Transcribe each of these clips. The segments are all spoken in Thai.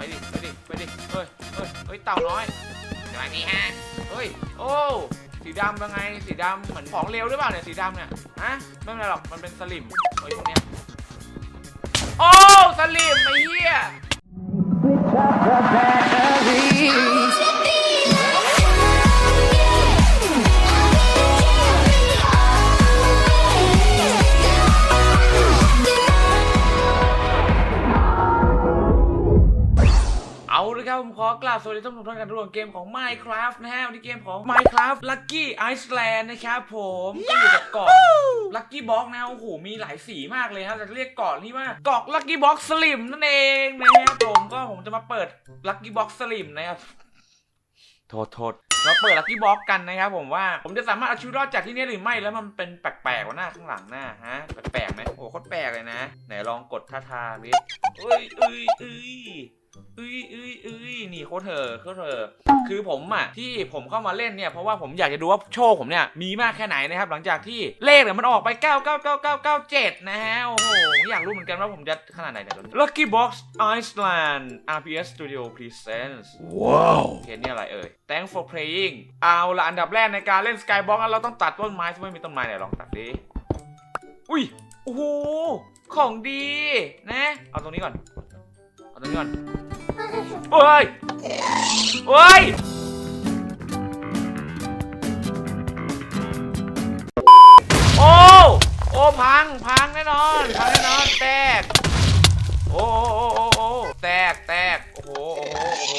ไปดิ ไปดิ ไปดิ เฮ้ยเฮ้ยเฮ้ย เต่าน้อย สวัสดีฮะ เฮ้ย โอ้ สีดำเป็นไง สีดำเหมือนของเร็วหรือเปล่าเนี่ย สีดำเนี่ย ฮะ ไม่เป็นไรหรอก มันเป็นสลิมเฮ้ยพวกเนี้ย โอ้ สลิมไอ้เหี้ย เอาเลยครับผมขอกราบสวัสดีท่านผู้ชมทุกท่านกันทุกคนเกมของ Minecraft นะฮะวันนี้เกมของ Minecraft Lucky Iceland นะครับผมก็อยู่กับเกาะ Lucky Box นะโอ้โหมีหลายสีมากเลยครับจะเรียกเกาะนี้ว่าเกาะ Lucky Box Slim นั่นเองนะครับผมก็ผมจะมาเปิด Lucky Box Slim นะครับโทษโทษมาเปิด Lucky Box กันนะครับผมว่าผมจะสามารถเอาชีวิตรอดจากที่นี่หรือไม่แล้วมันเป็นแปลกๆว่าหน้าข้างหลังหน้าฮะแปลกๆไหมโอ้โหโคตรแปลกเลยนะ ไหนลองกดท่าทางดิเอ้ยเอ้ยเอ้ย เอ้ยเอ้ยเอ้ยนี่โคตรเธอโคตรเธอ คือผมอะที่ผมเข้ามาเล่นเนี่ยเพราะว่าผมอยากจะดูว่าโชคผมเนี่ยมีมากแค่ไหนนะครับ หลังจากที่เลขเนี่ยมันออกไป 999997 นะฮะ โอ้โหผมอยากรู้เหมือนกันว่าผมจะขนาดไหนเนี่ย Lucky Box Iceland RPS Studio Presents ว้าวโอเคนี่อะไรเอ่ย Thanks for playing เอาละอันดับแรกในการเล่น Skybox แล้วเราต้องตัดต้นไม้ซึ่งไม่มีต้นไม้ไหนลองตัดดิ อุ้ย โอ้โห ของดี นะ เอาตรงนี้ก่อนเอา ตรงนี้ก่อนเฮ้ยเฮ้ยโอ้โอ้พังพังแน่นอนพังแน่นอนแตกโอ้โอ้โอ้โอ้แตกแตกโอ้โหโอ้โหโอ้โห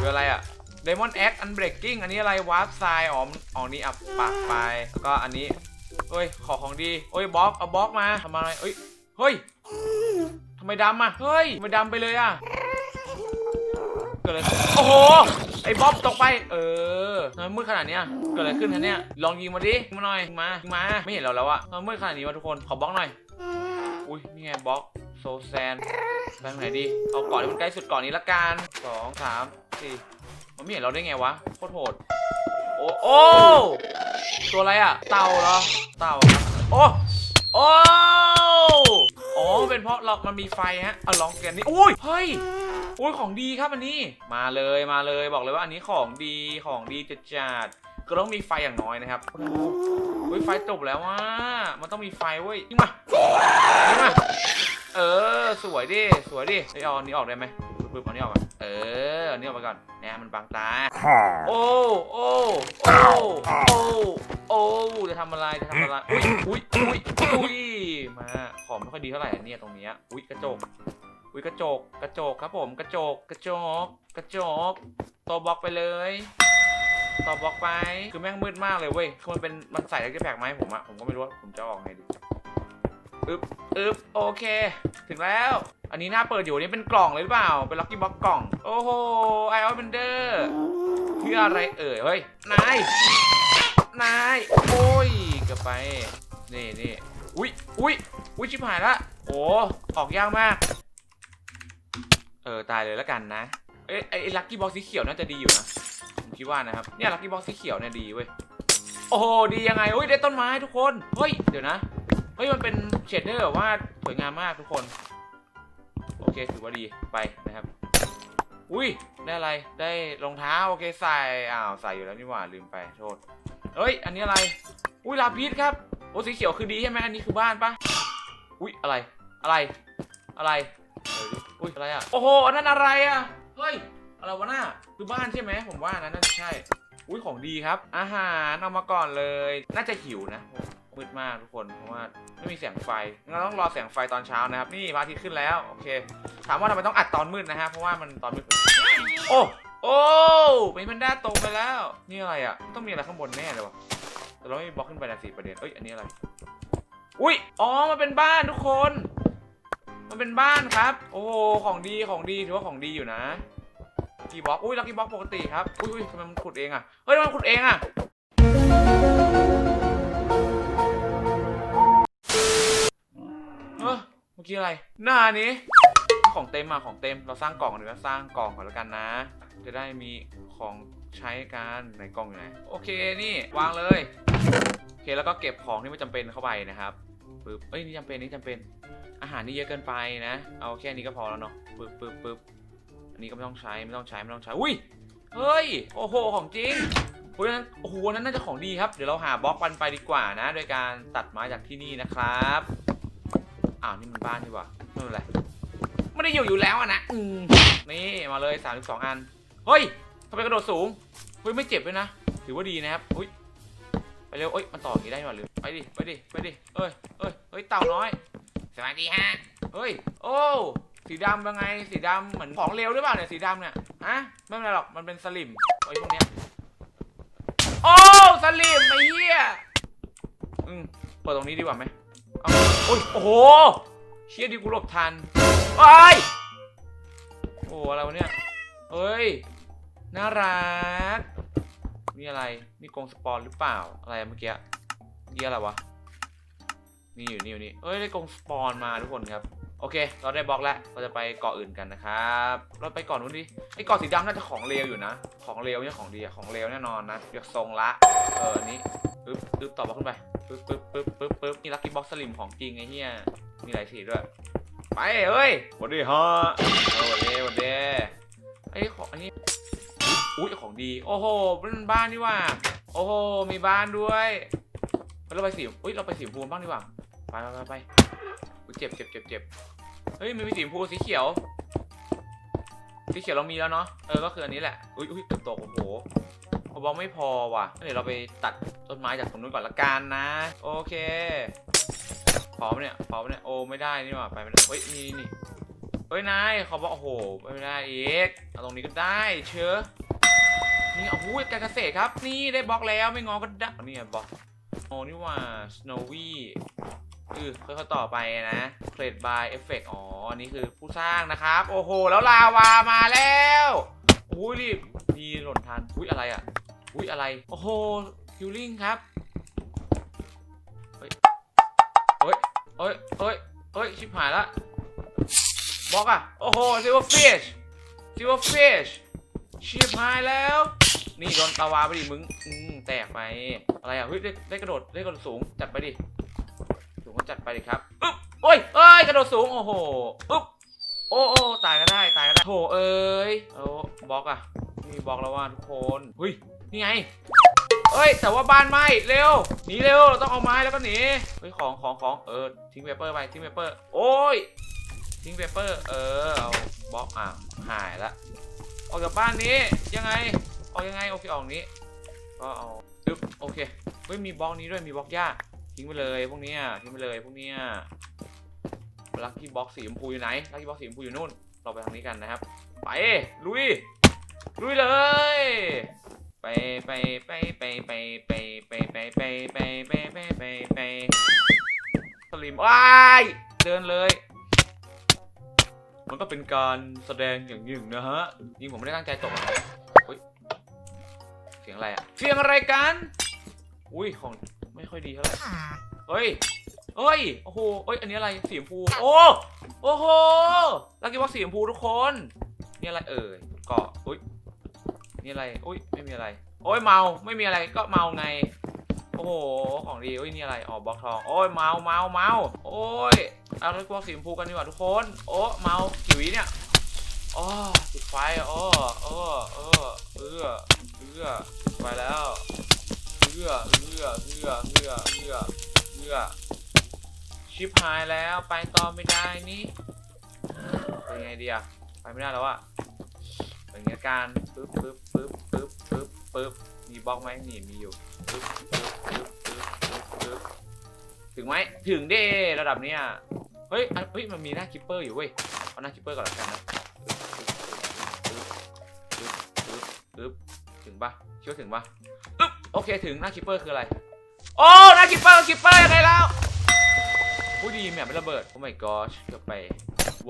คืออะไรอะ Demon X Unbreaking อันนี้อะไร Warp Sign อ๋อมอ๋อนี่อับปากไปแล้วก็อันนี้เฮ้ยขอของดีเฮ้ยบล็อกเอาบล็อกมาทำอะไรเฮ้ยเฮ้ย ไมดำอะเฮ้ยไมดำไปเลยอะเกิดอะไรขึ้นโอ้โห ไอ้บ๊อบตกไป เออทำไมมืดขนาดเนี้ย เกิดอะไรขึ้นคะเนี่ย ลองยิงมาดิยิงมาหน่อยยิงมายิงมา ไม่เห็นเราแล้วอะทำไมมืดขนาดนี้วะทุกคน ขอบล็อกหน่อย อุ้ยนี่ไงบล็อกโซแซนไปทางไหนดี เอาเกาะที่มันใกล้สุดเกาะนี้ละกันสองสามสี่มันไม่เห็นเราได้ไงวะ โคตรโหด โอ้โอ้ตัวอะไรอะเต่าเหรอ เต่า โอ้ โอ้ อ๋อ เป็นเพราะเรามันมีไฟฮะเอาลองแกนนี่อุ้ย เฮ้ยอุ้ยของดีครับอันนี้ มาเลยมาเลยบอกเลยว่าอันนี้ของดีของดีจัดจัดๆก็ต้องมีไฟอย่างน้อยนะครับอุ้ยไฟจบแล้วว่ามันต้องมีไฟเว้ยยิงมายิงมา เออ สวยดิ สวยดิเฮ้ยเอาอันนี้ออกได้ไหมปึ๊บๆเอาอันนี้ออกก่อนเออเอาอันนี้ออกไปก่อนเนี่ยมันบังตา โอ้ โอ้ โอ้ โอ้ โอ้ จะทำอะไร จะทำอะไร อุ้ยอุ้ยอุ้ยอุ้ย มา ของไม่ค่อยดีเท่าไหร่อันเนี่ยตรงเนี้ยอุ้ยกระจกอุ้ยกระจก กระจกครับผม กระจก กระจก กระจกตัวบล็อกไปเลยต่อบล็อกไป คือแม่งมืดมากเลยเว้ย คือมันเป็น มันใส่อะไรแปลกๆไหมาให้ผมอะผมก็ไม่รู้ว่าผมจะออกไงดีอึ๊บอึ๊บโอเค ถึงแล้ว อันนี้หน้าเปิดอยู่อันนี่เป็นกล่องเลยหรือเปล่า เป็นล็อกกี้บ็อกกล่อง โอ้โห ไอออฟเบนเดอร์คืออะไรเอ่ย เฮ้ย นาย นาย โอ้ยเกือบไป นี่นี่ อุ้ยอุ้ยอุ้ยชิบหายละโอ้ออกยากมาก เออตายเลยแล้วกันนะ เอ้ยไอ้ลักกี้บ็อกสีเขียวน่าจะดีอยู่นะผมคิดว่านะครับเนี่ยลักกี้บ็อกสีเขียวเนี่ยดีเว้ยโอ้โหดียังไงอุ้ยได้ต้นไม้ทุกคนเฮ้ยเดี๋ยวนะเฮ้ยมันเป็นเชดเดอร์แบบว่าสวยงามมากทุกคน โอเคถือว่าดีไปนะครับ อุ้ยได้อะไรได้รองเท้าโอเคใส่อ้าวใส่อยู่แล้วนี่หว่าลืมไปโทษเฮ้ยอันนี้อะไร อุ้ยลาพิษครับ โอ้สีเขียวคือดีใช่ไหมอันนี้คือบ้านปะอุ้ยอะไร อะไร อะไรอุ้ยอะไรอะ โอ้โหอันนั้นอะไรอะ เฮ้ย อะไรวะน่าคือบ้านใช่ไหมผมว่านะน่าจะใช่ อุ้ยของดีครับ อาหารเอามาก่อนเลย น่าจะหิวนะมืดมากทุกคน เพราะว่าไม่มีแสงไฟ เราต้องรอแสงไฟตอนเช้านะครับ นี่พระอาทิตย์ขึ้นแล้ว โอเค ถามว่าทำไมต้องอัดตอนมืดนะฮะ เพราะว่ามันตอนมืดโอ้ โอ้เป็นแพนด้าตกไปแล้ว นี่อะไรอะ ต้องมีอะไรข้างบนแน่เลยวะ แต่เราไม่มีบล็อกขึ้นไปนะสิประเด็นเอ้ยอันนี้อะไร อุ้ยอ๋อมันเป็นบ้านทุกคน มันเป็นบ้านครับ โอ้โหของดีของดีถือว่าของดีอยู่นะกีบล็อกอุ้ยลักกี้บล็อกปกติครับอุ้ยอุ้ยทำไมมันขุดเองอะเฮ้ยทำไมขุดเองอะเฮ้ยเมื่อกี้อะไร หน้านี้ของเต็มอะของเต็มเราสร้างกล่องหรือว่าสร้างกล่องก่อนแล้วกันนะ จะได้มีของ ใช้กันในกล่องอยู่ไหนโอเคนี่วางเลยโอเคแล้วก็เก็บของที่ไม่จำเป็นเข้าไปนะครับปึ๊บเอ้ยนี่จำเป็นนี่จำเป็น อาหารนี่เยอะเกินไปนะ เอาแค่นี้ก็พอแล้วเนาะปึ๊บปึ๊บปึ๊บอันนี้ก็ไม่ต้องใช้ไม่ต้องใช้ไม่ต้องใช้อุ้ยเฮ้ยโอ้โหของจริงเพราะฉะนั้นโอ้โหนั้นน่าจะของดีครับเดี๋ยวเราหาบล็อกมันไปดีกว่านะ โดยการตัดไม้จากที่นี่นะครับอ้าวนี่มันบ้านนี่ว่าไม่เป็นไรไม่ได้อยู่อยู่แล้วอะนะอืมนี่มาเลย 32 อันเฮ้ย ทำไมกระโดดสูงเฮ้ยไม่เจ็บเลยนะ ถือว่าดีนะครับอุ้ยไปเร็วเอ้ยมันต่ออย่างนี้ได้หรอหรือไปดิไปดิไปดิเอ้ยเอ้ยเฮ้ยเต่าน้อย สวัสดีฮะเฮ้ย โอ้สีดำเป็นไงสีดำเหมือนของเร็วหรือเปล่าเนี่ยสีดำเนี่ยฮะไม่เป็นไรหรอกมันเป็นสลิมไอ้พวกเนี้ยโอ้สลิมไอ้เหี้ยอืมเปิดตรงนี้ดีกว่าไหมเอาโอ้ยโอ้โหเชี่ยดีกูหลบทันไอ้โอ้อะไรวะเนี่ยเฮ้ย น่ารัก นี่อะไร นี่กรงสปอนหรือเปล่า อะไรอะเมื่อกี้เมื่อกี้อะไรวะ นี่อยู่นี่อยู่นี่เอ้ย ได้กรงสปอนมาทุกคนครับ โอเค เราได้บล็อกแล้ว เราจะไปเกาะอื่นกันนะครับ เราไปเกาะนู้นดิ ไอ้เกาะสีดำน่าจะของเลวอยู่นะ ของเลวเนี่ยของดีอะของเลวแน่นอนนะเรียกทรงละ เอออันนี้ปึ๊บปึ๊บต่อบล็อกขึ้นไปปึ๊บปึ๊บปึ๊บปึ๊บปึ๊บนี่ลักกี้บ็อกสลิมของจริงไอ้เหี้ย มีหลายสีด้วย ไปเฮ้ยหวัดดีฮะเออหวัดดีหวัดดีไอ้ของอันนี้ อุ้ยของดี โอ้โหเป็นบ้านนี่ว่า โอ้โห มีบ้านด้วยเฮ้ยเราไปสีอุ้ยเราไปสีชมพูบ้างดีกว่า ไปไปไปไปเจ็บเจ็บเจ็บเจ็บเฮ้ยมันมีสีพูสีเขียว สีเขียวเรามีแล้วเนาะ เออ ก็คืออันนี้แหละ อุ้ยอุ้ยเกือบตกโอ้โหบล็อกไม่พอว่ะเดี๋ยวเราไปตัดต้นไม้จากตรงนู้นก่อนละกันนะ โอเคพร้อมเนี่ยพร้อมเนี่ย โอ้ไม่ได้นี่หว่า ไปไม่ได้เฮ้ยนี่นี่เฮ้ยนายเขาบอกโอ้โหไปไม่ได้อีก เอาตรงนี้ก็ได้เชื้อ นี่เอาหูยการเกษตรครับ นี่ได้บล็อกแล้วไม่งอก็ได้นี่บล็อกโอ้นี่ว่า snowy คือค่อยๆต่อไปนะ create by effect อ๋ออันนี้คือผู้สร้างนะครับ โอ้โห แล้วลาวามาแล้วอุ้ยรีบดีหล่นทันอุ้ยอะไรอะอุ้ยอะไร โอ้โห healing ครับ เฮ้ย เฮ้ย เฮ้ย เฮ้ย เฮ้ย ชิบหายละบล็อกอะ โอ้โห silver fish silver fish ชิบหายแล้ว นี่โดนตาวาไปดิมึงอืมแตกไปอะไรอะเฮ้ยได้ได้กระโดดได้กระโดดสูงจัดไปดิสูงก็จัดไปดิครับอึ๊บโอ้ยเอ้ยกระโดดสูงโอ้โหอึ๊บโอ้โอ้ตายก็ได้ตายก็ได้โถเอ้ยเอาบล็อกอะมีบล็อกแล้วว่าทุกคนเฮ้ยนี่ไงเอ้ยแต่ว่าบ้านไหม้เร็วหนีเร็วเราต้องเอาไม้แล้วก็หนีเฮ้ยของของของเออทิ้งเปเปอร์ไปทิ้งเปเปอร์โอ้ยทิ้งเปเปอร์เออเอาบล็อกอะหายละออกจากบ้านนี้ยังไง ออกยังไงโอเคออกนี้ก็เอาปึ๊บโอเคเฮ้ยมีบล็อกนี้ด้วยมีบล็อกหญ้าทิ้งไปเลยพวกเนี้ยทิ้งไปเลยพวกเนี้ยลักกี้บล็อกสีชมพูอยู่ไหนลักกี้บล็อกสีชมพูอยู่นู่น เราไปทางนี้กันนะครับ ไปลุยลุยเลยไปไปไปไปไปไปไปไปไปไปไปไปไปไปสลิมว้ายเดินเลย มันก็เป็นการแสดงอย่างหนึ่งนะฮะยิงผมไม่ได้ตั้งใจตก สียงอะไรอะเสียงอะไรกัน อุ้ยของไม่ค่อยดีเท่าไหร่เฮ้ยเฮ้ย โอ้โหเอ้ย อันนี้อะไร สีชมพู โอ้ โอ้โหลักกี้ว่าสีชมพูทุกคน นี่อะไรเอ่ยเกาะอุ้ย นี่อะไร อุ้ย ไม่มีอะไร โอ้ย เมา ไม่มีอะไร ก็เมาไง โอ้โห ของดีอุ้ย นี่อะไร อ๋อ บล็อกทอง โอ้ย เมา เมา เมา โอ้ย เอาลักกี้ว่าสีชมพูกันดีกว่าทุกคน โอ้ เมากี่วิเนี่ยอ๋อจุดไฟอ๋อเออเออเออ เออไปแล้วเออเออเออเออเออเออชิปหายแล้วไปต่อไม่ได้นี่เป็นไงดีอะไปไม่ได้แล้วอะเป็นไงการปึ๊บปึ๊บปึ๊บปึ๊บปึ๊บปึ๊บมีบล็อกไหมนี่มีอยู่ปึ๊บปึ๊บปึ๊บปึ๊บปึ๊บปึ๊บถึงไหมถึงเด้ระดับเนี้ยเฮ้ยอันเฮ้ยมันมีหน้าคิปเปอร์อยู่เว้ยเอาหน้าคิปเปอร์ก่อนละกันนะปึ๊บปึ๊บปึ๊บปึ๊บปึ๊บ ถึงปะคิดว่าถึงปะอึ๊บโอเคถึงหน้าคิปเปอร์คืออะไร โอ้หน้าคิปเปอร์คิปเปอร์ยังไงแล้วผู้ดีแมปไม่ระเบิดโอ้ my gosh เกือบไป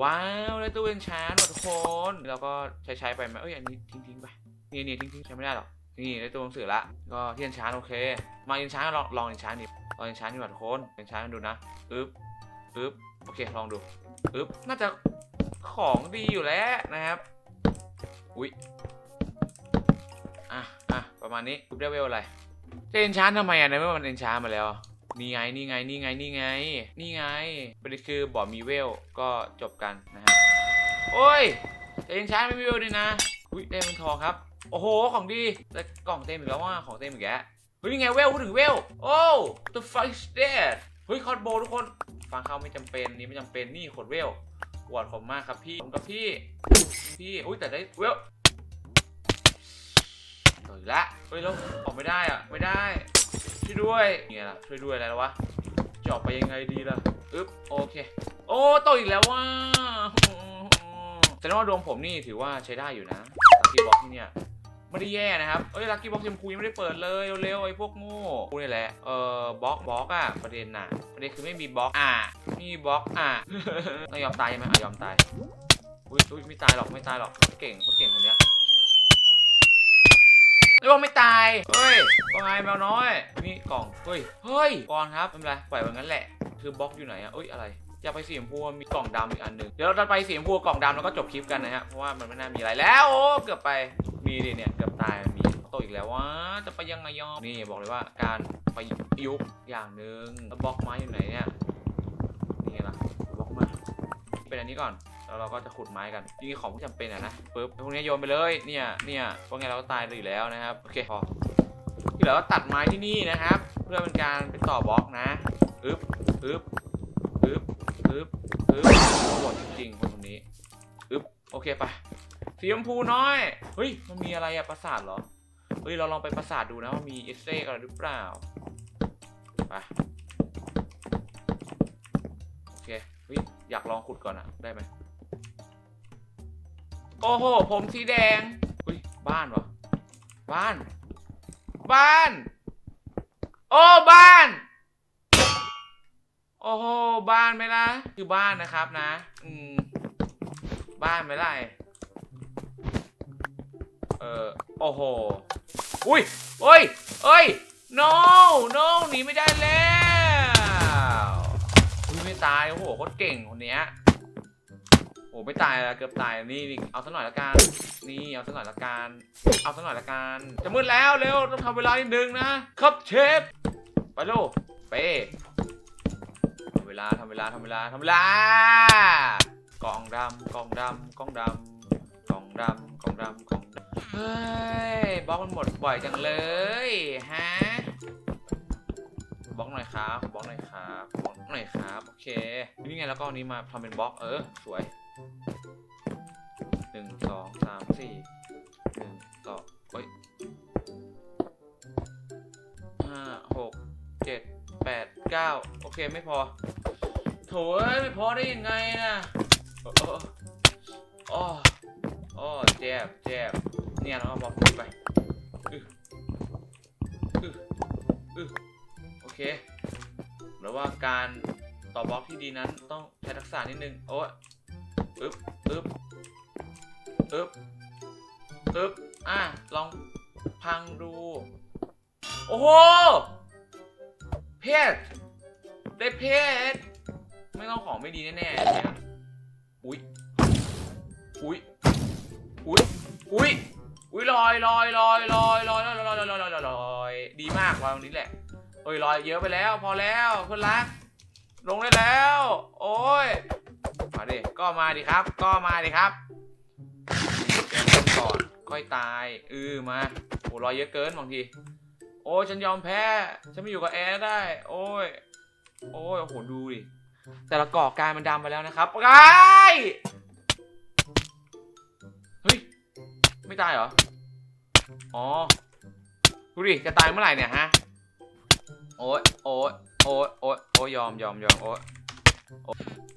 ว้าวได้ตู้เอนชานว่ะทุกคนเราก็ใช้ใช้ไปไหมเอ้ยอันนี้ทิ้งทิ้งไปนี่นี่ทิ้งทิ้งใช้ไม่ได้หรอกนี่ได้ตู้หนังสือละก็ที่เอนชาโอเค มาเอนชาลองลองเอนชานดิลองเอนชานดีกว่าทุกคนเอนชานดูนะอึ๊บอึ๊บโอเคลองดูอึ๊บน่าจะของดีอยู่แล้วนะครับ อุ้ย อะ ประมาณนี้กูได้เวลอะไร จะเอนชานทำไมอะในเมื่อมันเอนชานมาแล้ว นี่ไง นี่ไง นี่ไง นี่ไง นี่ไงประเด็นคือบอกมีเวล ก็จบกันนะฮะ โอ้ยแต่ยังช้าไม่มีเวลด้วยนะ อุ้ยได้เป็นทองครับ โอ้โห ของดี แต่กล่องเต็มอีกแล้วว่าของเต็มอีกแล้วเฮ้ยนี่ไงเวลพูดถึงเวล โอ้ the fuck is that เฮ้ยคอร์ดโบทุกคน ฟังเขาไม่จำเป็นนี่ไม่จำเป็นนี่ขดเวลหวดผมมากครับพี่ผมกับพี่ พี่ อุ้ยแต่ได้เวล ต่อยละเฮ้ยแล้วออกไม่ได้อะไม่ได้ ช่วยด้วยไงล่ะช่วยด้วยอะไรแล้ววะจะออกไปยังไงดีล่ะอึ๊บโอเค โอ้ตกอีกแล้วว่าแต่ว่าดวงผมนี่ถือว่าใช้ได้อยู่นะลักกี้บ็อกที่เนี่ยไม่ได้แย่นะครับเอ้ยลักกี้บ็อกชมพูยังไม่ได้เปิดเลยเร็วๆไอ้พวกโง่กูนี่แหละเออบล็อกบล็อกอะประเด็นน่ะประเด็นคือไม่มีบล็อกอะมีบล็อกอะต้องยอมตายใช่ไหมอะยอมตายอุ้ยอุ้ยไม่ตายหรอกไม่ตายหรอกเก่งเขาเก่งคนเนี้ย ไอ้บอกไม่ตาย เฮ้ยว่าไงแมวน้อย นี่กล่อง เฮ้ย เฮ้ยก่อนครับไม่เป็นไรปล่อยแบบนั้นแหละ คือบล็อกอยู่ไหนอะเอ้ย อะไร อยาไปสีชมพูมีกล่องดำอีกอันหนึ่งเดี๋ยวเราจะไปสีชมพูกล่องดำแล้วก็จบคลิปกันนะฮะ เพราะว่ามันไม่น่ามีอะไรแล้ว โอ้ เกือบไป มีดิเนี่ย เกือบตาย มีโตอีกแล้วว่าจะไปยังไงยอมนี่บอกเลยว่าการไปยุกอย่างหนึ่งแล้วบล็อกไม้อยู่ไหนเนี่ย นี่ไงล่ะบล็อกมาเป็นอันนี้ก่อน แล้วเราก็จะขุดไม้กันจริงๆของที่จำเป็นอะนะปึ๊บพวกนี้โยนไปเลยเนี่ยเนี่ยพวกไงเราก็ตายเลยอยู่แล้วนะครับโอเคพอที่เหลือก็ตัดไม้ที่นี่นะครับ เพื่อเป็นการไปต่อบล็อกนะอึ๊บอึ๊บอึ๊บอึ๊บอึ๊บโหดจริงๆคนคนนี้อึ๊บโอเคไปสีชมพูน้อยเฮ้ยมันมีอะไรอะปราสาทเหรอเฮ้ยเราลองไปปราสาทดูนะว่ามีเอเซ่อะไรหรือเปล่าไปโอเคเฮ้ยอยากลองขุดก่อนอะได้ไหม โอ้โห ผมสีแดงเฮ้ย บ้านวะบ้าน บ้าน โอ้ บ้าน โอ้โห บ้านไหมล่ะ คือบ้านนะครับนะ อืม บ้านไหมล่ะเออ โอ้โห อุ้ยเอ้ยเอ้ย no no หนีไม่ได้แล้วอุ้ยไม่ตาย โอ้โหโคตรเก่งคนเนี้ย โอ้ไม่ตายแล้วเกือบตายนี่นี่เอาสักหน่อยละกันนี่เอาสักหน่อยละกันเอาสักหน่อยละกันจะมืดแล้วเร็วต้องทำเวลานิดนึงนะครับเชฟไปลูกไปทำเวลาทำเวลาทำเวลาทำเวลากล่องดำกล่องดำกล่องดำกล่องดำกล่องดำกล่องเฮ้ยบล็อกมันหมดบ่อยจังเลยฮะบล็อกหน่อยครับบล็อกหน่อยครับบล็อกหน่อยครับโอเคนี่ไงแล้วก็เอานี้มาทำเป็นบล็อกเออสวย หนึ่งสองสามสี่หนึ่งสองเฮ้ยห้าหกเจ็ดแปดเก้าโอเคไม่พอ โถเอ้ยไม่พอได้ยังไงนะโอ้โอ้โอ้เจ็บเจ็บเนี่ยเราก็บอกไปโอเคแล้วว่าการต่อบล็อกที่ดีนั้นต้องใช้ทักษะนิดนึง โอ้ อึ๊บอึ๊บอึ๊บอึ๊บอะ ลองพังดู โอ้โห เพชรได้เพชรไม่ต้องของไม่ดีแน่ๆเนี่ยอุ้ยอุ้ยอุ้ยอุ้ยอุ้ยลอยลอยลอยลอยลอยลอยลอยลอยลอยลอยลอยดีมากวางตรงนี้แหละเอ้ยลอยเยอะไปแล้ว พอแล้วเพื่อนรักลงได้แล้ว โอ้ย มาดิ ก็มาดิครับ ก็มาดิครับแกมต้นก่อนค่อยตายเออมาโอ้รอยเยอะเกินบางที โอ้ยฉันยอมแพ้ ฉันไม่อยู่กับแอร์ได้ โอ้ย โอ้ยโอ้โหดูดิ แต่ละก่อกลายมันดำไปแล้วนะครับกายเฮ้ย ไม่ตายเหรอ อ๋อ ดูดิ จะตายเมื่อไหร่เนี่ยฮะ โอ้ยโอ้ยโอ้ยโอ้ยโอ้ยยอมยอมยอมโอ้ย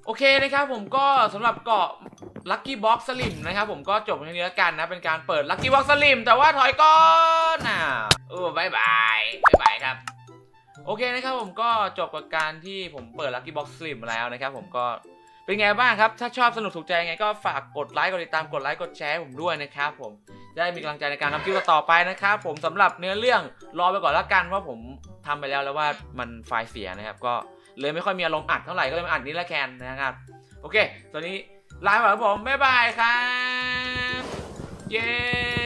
โอเคนะครับผมก็สำหรับเกาะลัคกี้บ็อกสลิมนะครับผมก็จบแค่นี้แล้วกันนะ เป็นการเปิดลัคกี้บ็อกสลิมแต่ว่าถอยก่อนอะเออบายบายบายบายครับโอเคนะครับผมก็จบกับการที่ผมเปิดลัคกี้บ็อกสลิมแล้วนะครับผมก็เป็นไงบ้างครับ ถ้าชอบสนุกถูกใจไงก็ฝากกดไลค์กดติดตามกดไลค์กดแชร์ผมด้วยนะครับผมจะได้มีกำลังใจในการทำคลิปต่อไปนะครับผมสำหรับเนื้อเรื่องรอไปก่อนละกันเพราะผมทำไปแล้วแล้วว่ามันไฟล์เสียนะครับก็ เลยไม่ค่อยมีอารมณ์อัดเท่าไหร่ก็เลยมาอัดนี้ละแคนนะครับ โอเค ตอนนี้ลาไปก่อนครับผมบ๊ายบายครับ เย้